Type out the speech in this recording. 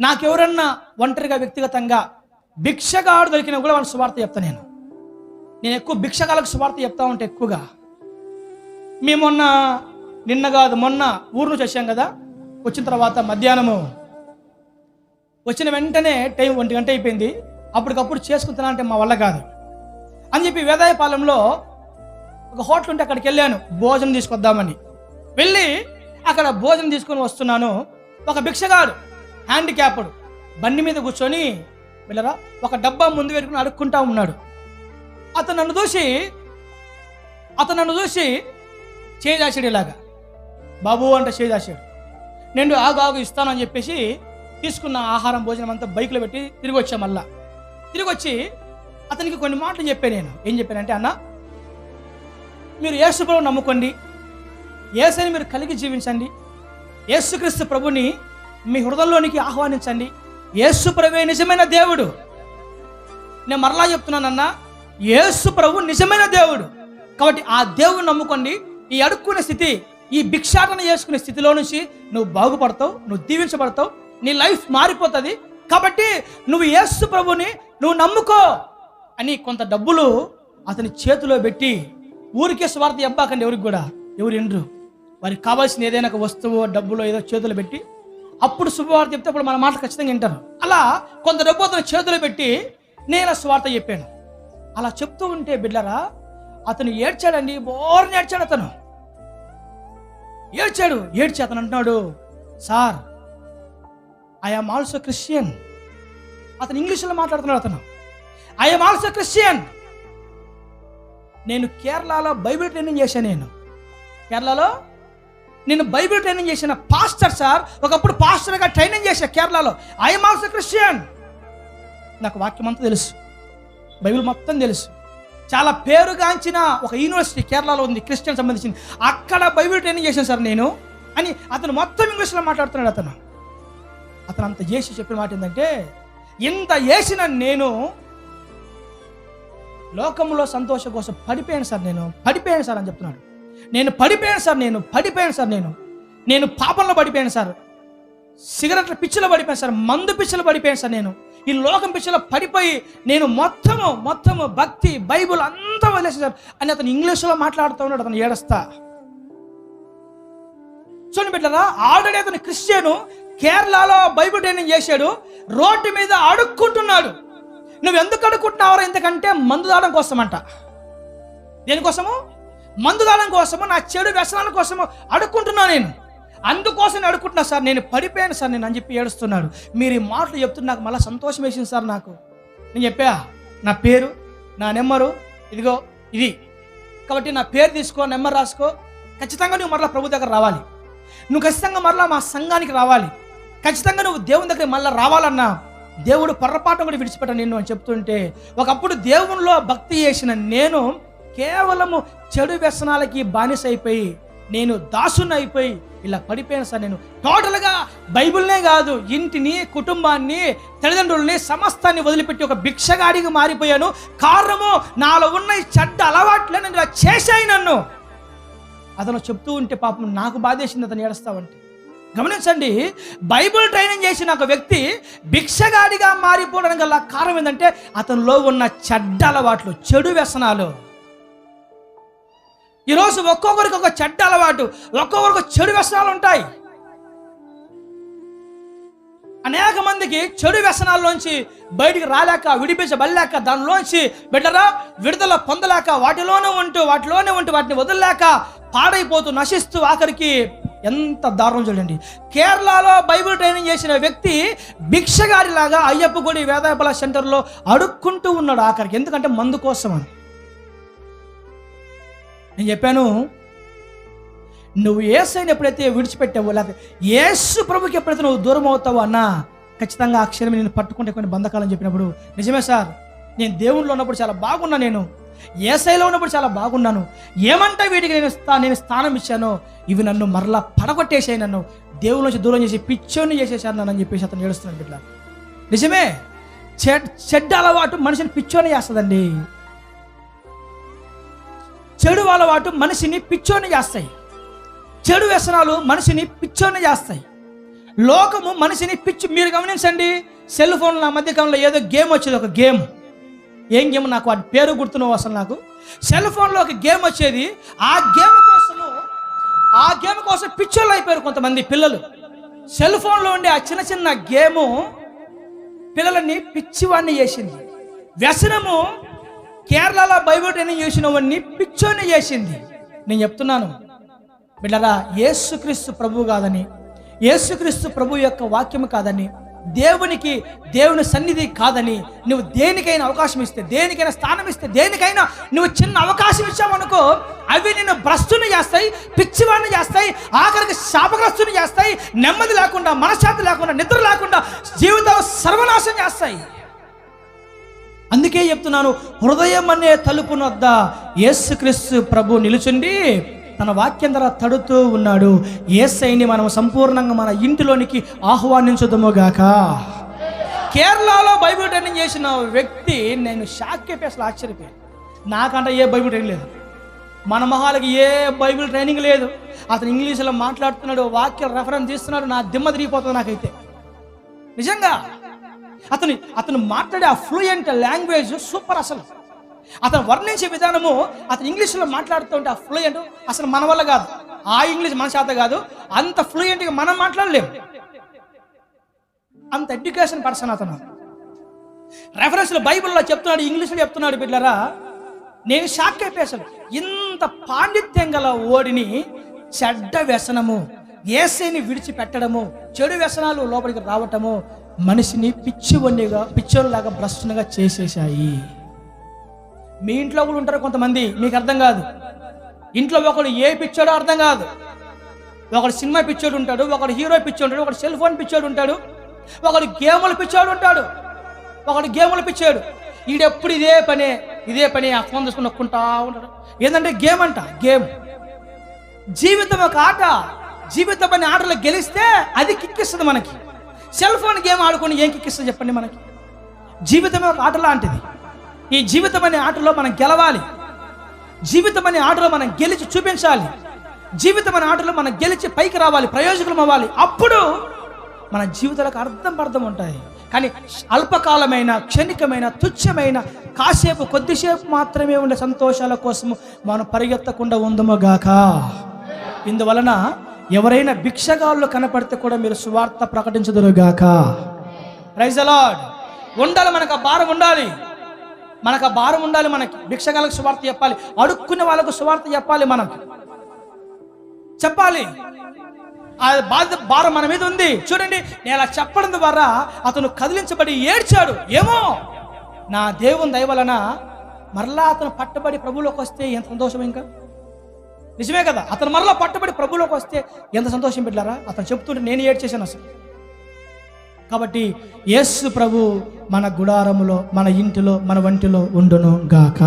నాకెవరన్నా ఒంటరిగా వ్యక్తిగతంగా భిక్షగాడు దొరికినా కూడా వాళ్ళ సువార్త చెప్తాను నేను. నేను ఎక్కువ భిక్షగాలకు సువార్త చెప్తా ఉంటే ఎక్కువగా. మేము మొన్న నిన్న కాదు మొన్న ఊరు నుంచి వచ్చాం కదా? వచ్చిన తర్వాత మధ్యాహ్నము. వచ్చిన వెంటనే టైం ఒంటి గంట అయిపోయింది. అప్పటికప్పుడు చేసుకుంటున్నా అంటే మా వల్ల కాదు. అని చెప్పి వేదాయపాలెంలో ఒక హోటల్ ఉంటే అక్కడికి వెళ్ళాను. భోజనం తీసుకొద్దామని. వెళ్ళి అక్కడ భోజనం తీసుకొని వస్తున్నాను. ఒక భిక్షగాడు హ్యాండిక్యాప్డ్. బండి మీద కూర్చొని వెళ్ళరా ఒక డబ్బా ముందు పెట్టుకుని అడుక్కుంటా ఉన్నాడు. అతను నన్ను చూసి అతను నన్ను చూసి చేదాశాడు ఇలాగా. బాబు అంటే చేదాశాడు నేను ఆగు ఆగు ఇస్తానని చెప్పేసి తీసుకున్న ఆహారం భోజనం అంతా బైక్లో పెట్టి తిరిగి వచ్చా మళ్ళా. తిరిగి వచ్చి అతనికి కొన్ని మాటలు చెప్పాను నేను. ఏం చెప్పానంటే అన్న మీరు యేసుప్రభు నమ్ముకోండి. ఏసని మీరు కలిగి జీవించండి. యేసుక్రీస్తు ప్రభుని మీ హృదయంలోనికి ఆహ్వానించండి. యేసు ప్రభువే నిజమైన దేవుడు. నేను మరలా చెప్తున్నానన్నా యేసు ప్రభు నిజమైన దేవుడు. కాబట్టి ఆ దేవుడు నమ్ముకోండి. ఈ అడుక్కునే స్థితి ఈ భిక్షాటన చేసుకునే స్థితిలో నుంచి నువ్వు బాగుపడతావు నువ్వు దీవించబడతావు నీ లైఫ్ మారిపోతుంది. కాబట్టి నువ్వు యేసు ప్రభుని నువ్వు నమ్ముకో అని కొంత డబ్బులు అతని చేతిలో పెట్టి ఊరికే స్వార్థ ఇవ్వకండి ఎవరికి కూడా ఎవరు ఎండ్రు. వారికి కావాల్సిన ఏదైనా వస్తువు డబ్బులో ఏదో చేతులు పెట్టి అప్పుడు శుభవార్త చెప్తే అప్పుడు మన మాట ఖచ్చితంగా వింటారు. అలా కొంత డబ్బు అతను చేతులు పెట్టి నేను స్వార్థ చెప్పాను. అలా చెప్తూ ఉంటే బిడ్డరా అతను ఏడ్చాడండి బోర్ని ఏడ్చాడు అతను. ఏడ్చాడు ఏడ్చి అతను అంటున్నాడు sir I am also Christian అతను ఇంగ్లీష్లో మాట్లాడుతున్నాడు అతను. ఐ ఆమ్ ఆల్సో క్రిస్టియన్ నేను కేరళలో బైబిల్ ట్రైనింగ్ చేశాను నేను. కేరళలో నేను బైబిల్ ట్రైనింగ్ చేసిన పాస్టర్ సార్ ఒకప్పుడు పాస్టర్గా ట్రైనింగ్ చేశా కేరళలో. ఐఎమ్ ఆల్సో క్రిస్టియన్ నాకు వాక్యం అంతా తెలుసు. బైబిల్ మొత్తం తెలుసు. చాలా పేరుగాంచిన ఒక యూనివర్సిటీ కేరళలో ఉంది క్రిస్టియన్ సంబంధించింది. అక్కడ బైబిల్ ట్రైనింగ్ చేశాను సార్ నేను అని అతను మొత్తం ఇంగ్లీష్లో మాట్లాడుతున్నాడు అతను. అతను అంత చేసి చెప్పిన మాట ఏంటంటే ఇంత చేసిన నేను లోకంలో సంతోషం కోసం పడిపోయాను సార్ నేను పడిపోయాను సార్ అని చెప్తున్నాడు. నేను పడిపోయాను సార్ నేను పడిపోయాను సార్ నేను. నేను పాపంలో పడిపోయాను సార్. సిగరెట్ల పిచ్చిలో పడిపోయాను సార్ మందు పిచ్చిలో పడిపోయాను సార్ నేను. ఈ లోకం పిచ్చిలో పడిపోయి నేను మొత్తము మొత్తము భక్తి బైబుల్ అంతా వదిలేసాను సార్. అని అతను ఇంగ్లీష్లో మాట్లాడుతూ ఉన్నాడు అతను ఏడస్తా. చూడండి బిడ్డరా ఆల్రెడీ అతను క్రిస్టియను కేరళలో బైబిల్ ట్రైనింగ్ చేశాడు రోడ్డు మీద అడుక్కుంటున్నాడు. నువ్వు ఎందుకు అడుక్కుంటున్నావు ఎందుకంటే మందు తాగడం కోసమంట. దేనికోసము? మందుదానం కోసము నా చెడు వ్యసనాల కోసము అడుక్కుంటున్నా నేను. అందుకోసం అడుక్కుంటున్నా సార్. నేను పడిపోయాను సార్. నేను అని చెప్పి ఏడుస్తున్నాడు. మీరు ఈ మాటలు చెప్తున్న నాకు మళ్ళీ సంతోషం వేసింది సార్ నాకు. నేను చెప్పా నా పేరు నా నెంబరు ఇదిగో ఇది. కాబట్టి నా పేరు తీసుకో నెంబర్ రాసుకో. ఖచ్చితంగా నువ్వు మరలా ప్రభు దగ్గర రావాలి. నువ్వు ఖచ్చితంగా మరలా మా సంఘానికి రావాలి. ఖచ్చితంగా నువ్వు దేవుని దగ్గర మళ్ళీ రావాలన్నా దేవుడు పొర్రపాటు కూడా విడిచిపెట్ట నిన్ను అని చెప్తుంటే ఒకప్పుడు దేవునిలో భక్తి చేసిన నేను కేవలము చెడు వ్యసనాలకి బానిస అయిపోయి నేను దాసుని అయిపోయి ఇలా పడిపోయాను సార్ నేను. టోటల్గా బైబిల్నే కాదు ఇంటిని కుటుంబాన్ని తల్లిదండ్రుల్ని సమస్తాన్ని వదిలిపెట్టి ఒక భిక్షగాడిగా మారిపోయాను. కారణము నాలో ఉన్న ఈ చెడ్డ అలవాట్లే నేను ఇలా చేశాయి నన్ను. అతను చెప్తూ ఉంటే పాపం నాకు బాధేసింది అతను ఏడుస్తావంటే. గమనించండి బైబిల్ ట్రైనింగ్ చేసిన ఒక వ్యక్తి భిక్షగాడిగా మారిపోవడానికి గల కారణం ఏంటంటే అతనిలో ఉన్న చెడ్డ అలవాట్లు చెడు వ్యసనాలు. ఈరోజు ఒక్కొక్కరికి ఒక చెడ్డ అలవాటు ఒక్కొక్కరికి చెడు వ్యసనాలు ఉంటాయి. అనేక మందికి చెడు వ్యసనాల్లోంచి బయటికి రాలేక విడిపించబడలేక దానిలోంచి బిడ్డరా విడుదల పొందలేక వాటిలోనే ఉంటూ వాటిలోనే ఉంటూ వాటిని వదలలేక పాడైపోతూ నశిస్తూ ఆఖరికి ఎంత దారుణం చూడండి. కేరళలో బైబిల్ ట్రైనింగ్ చేసిన వ్యక్తి భిక్షగారిలాగా అయ్యప్ప గుడి వేదాయపల సెంటర్లో అడుక్కుంటూ ఉన్నాడు ఆఖరికి. ఎందుకంటే మందు కోసం అని నేను చెప్పాను నువ్వు ఏసైని ఎప్పుడైతే విడిచిపెట్టావో లేకపోతే ఏసు ప్రభుకి ఎప్పుడైతే నువ్వు దూరం అవుతావో అన్నా ఖచ్చితంగా ఆ నేను పట్టుకుంటే కొన్ని బంధకాలని చెప్పినప్పుడు నిజమే సార్ నేను దేవుళ్ళు ఉన్నప్పుడు చాలా బాగున్నా నేను ఏసైలో ఉన్నప్పుడు చాలా బాగున్నాను ఏమంటే వీటికి నేను స్థా నేను స్థానం ఇచ్చాను ఇవి నన్ను మరలా పడగొట్టేసాయి నన్ను దేవుడి నుంచి దూరం చేసి పిచ్చోని చేసేసాను నన్ను అని చెప్పేసి అతను ఏడుస్తున్నాను బిడ్డ. నిజమే చెడ్ చెడ్డ అలవాటు మనిషిని పిచ్చోని చేస్తుందండి. చెడు అలవాటు మనిషిని పిచ్చోని చేస్తాయి. చెడు వ్యసనాలు మనిషిని పిచ్చోని చేస్తాయి. లోకము మనిషిని పిచ్చి మీరు గమనించండి సెల్ ఫోన్ల నా మధ్య ఏదో గేమ్ వచ్చేది ఒక గేమ్. ఏం గేమ్ నాకు? వాటి పేరు గుర్తున్నావు అసలు నాకు? సెల్ ఫోన్లో ఒక గేమ్ వచ్చేది ఆ గేమ్ కోసము ఆ గేమ్ కోసం పిచ్చోళ్ళు అయిపోయారు కొంతమంది పిల్లలు. సెల్ ఫోన్లో ఉండే ఆ చిన్న చిన్న గేము పిల్లలని పిచ్చివాడిని చేసింది. వ్యసనము కేరళలో బైబిల్ ట్రైనింగ్ చేసిన పిచ్చోని చేసింది. నేను చెప్తున్నాను బిడ్డరా యేసుక్రీస్తు ప్రభు కాదని యేసుక్రీస్తు ప్రభు యొక్క వాక్యం కాదని దేవునికి దేవుని సన్నిధి కాదని నువ్వు దేనికైనా అవకాశం ఇస్తే దేనికైనా స్థానం ఇస్తే దేనికైనా నువ్వు చిన్న అవకాశం ఇచ్చావనుకో అవి నిన్ను భ్రష్టుని చేస్తాయి పిచ్చివాడిని చేస్తాయి ఆఖరికి శాపగ్రస్తుని చేస్తాయి నెమ్మది లేకుండా మనశ్శాంతి లేకుండా నిద్ర లేకుండా జీవితం సర్వనాశం చేస్తాయి. అందుకే చెప్తున్నాను హృదయం అనే తలుపునొద్ద యేసుక్రీస్తు ప్రభు నిలుచుండి తన వాక్యం ద్వారా తడుతూ ఉన్నాడు. ఏసైని మనం సంపూర్ణంగా మన ఇంటిలోనికి ఆహ్వానించుదముగాక కేరళలో బైబిల్ ట్రైనింగ్ చేసిన వ్యక్తి నేను షాక్ అయిపోయి అసలు ఆశ్చర్యపోయాను. నాకంటే ఏ బైబిల్ ట్రైనింగ్ లేదు. మన మహాలకి ఏ బైబిల్ ట్రైనింగ్ లేదు. అతను ఇంగ్లీష్లో మాట్లాడుతున్నాడు వాక్య రెఫరెన్స్ ఇస్తున్నాడు నా దిమ్మ తిరిగిపోతుంది నాకైతే. నిజంగా అతను అతను మాట్లాడే ఆ ఫ్లూయెంట్ లాంగ్వేజ్ సూపర్ అసలు. అతను వర్ణించే విధానము అతను ఇంగ్లీష్లో మాట్లాడుతుంటే ఆ ఫ్లూయెంట్ అసలు మన వల్ల కాదు. ఆ ఇంగ్లీష్ మన చేత కాదు. అంత ఫ్లూయెంట్గా మనం మాట్లాడలేము అంత ఎడ్యుకేషన్ పర్సన్ అతను. రెఫరెన్స్లో బైబిల్లో చెప్తున్నాడు ఇంగ్లీష్లో చెప్తున్నాడు బిడ్డరా నేను షాక్ అయిపోయి అసలు. ఇంత పాండిత్యం గల ఓడిని చెడ్డ వ్యసనము ఏసైని విడిచిపెట్టడము చెడు వ్యసనాలు లోపలికి రావటము మనిషిని పిచ్చివన్నిగా పిచ్చోళ్ళలాగా భ్రష్టునిగా చేసేసాయి మీ ఇంట్లో కూడా ఉంటారు కొంతమంది మీకు అర్థం కాదు. ఇంట్లో ఒకడు ఏ పిచ్చోడో అర్థం కాదు. ఒకడు సినిమా పిచ్చోడు ఉంటాడు ఒకడు హీరో పిచ్చోడు ఉంటాడు ఒకడు సెల్ ఫోన్ పిచ్చోడు ఉంటాడు ఒకడు గేముల పిచ్చోడు ఉంటాడు ఒకడు గేముల పిచ్చాడు. ఈడెప్పుడు ఇదే పనే ఇదే పని ఆ ఫోన్ తీసుకుని నొక్కుంటా ఉంటాడు. ఏంటంటే గేమ్ అంట గేమ్. జీవితం ఒక ఆట. జీవితం అనే ఆటలో గెలిస్తే అది కిక్కిస్తుంది మనకి. సెల్ ఫోన్ గేమ్ ఆడుకొని ఏం కిక్కిస్తా చెప్పండి మనకి? జీవితం ఒక ఆట లాంటిది. ఈ జీవితం అనే ఆటలో మనం గెలవాలి. జీవితం అనే ఆటలో మనం గెలిచి చూపించాలి. జీవితం అనే ఆటలో మనం గెలిచి పైకి రావాలి ప్రయోజకులం అవ్వాలి. అప్పుడు మన జీవితాలకు అర్థం అర్థం ఉంటాయి. కానీ అల్పకాలమైన క్షణికమైన తుచ్చమైన కాసేపు కొద్దిసేపు మాత్రమే ఉండే సంతోషాల కోసము మనం పరిగెత్తకుండా ఉందముగాక. ఇందువలన ఎవరైనా భిక్షగాళ్ళు కనపడితే కూడా మీరు సువార్త ప్రకటించదురుగాక. ప్రైజ్ అలాడ్ ఉండాలి మనకు ఆ భారం ఉండాలి. మనకు ఆ భారం ఉండాలి మనకి. భిక్షగాళ్ళకు సువార్త చెప్పాలి. అడుక్కునే వాళ్ళకు సువార్త చెప్పాలి మనకు. చెప్పాలి. ఆ బాధ్యత భారం మన మీద ఉంది. చూడండి నేను అలా చెప్పడం ద్వారా అతను కదిలించబడి ఏడ్చాడు. ఏమో? నా దేవుని దయవలన మరలా అతను పట్టబడి ప్రభులోకి వస్తే ఎంత సంతోషం ఇంకా? నిజమే కదా? అతను మరలా పట్టబడి ప్రభులోకి వస్తే ఎంత సంతోషం పెట్టారా అతను చెప్తుంటే నేను ఏడ్చేశాను అసలు. కాబట్టి యేసు ప్రభు మన గుడారములో మన ఇంటిలో మన వంటిలో ఉండును గాక.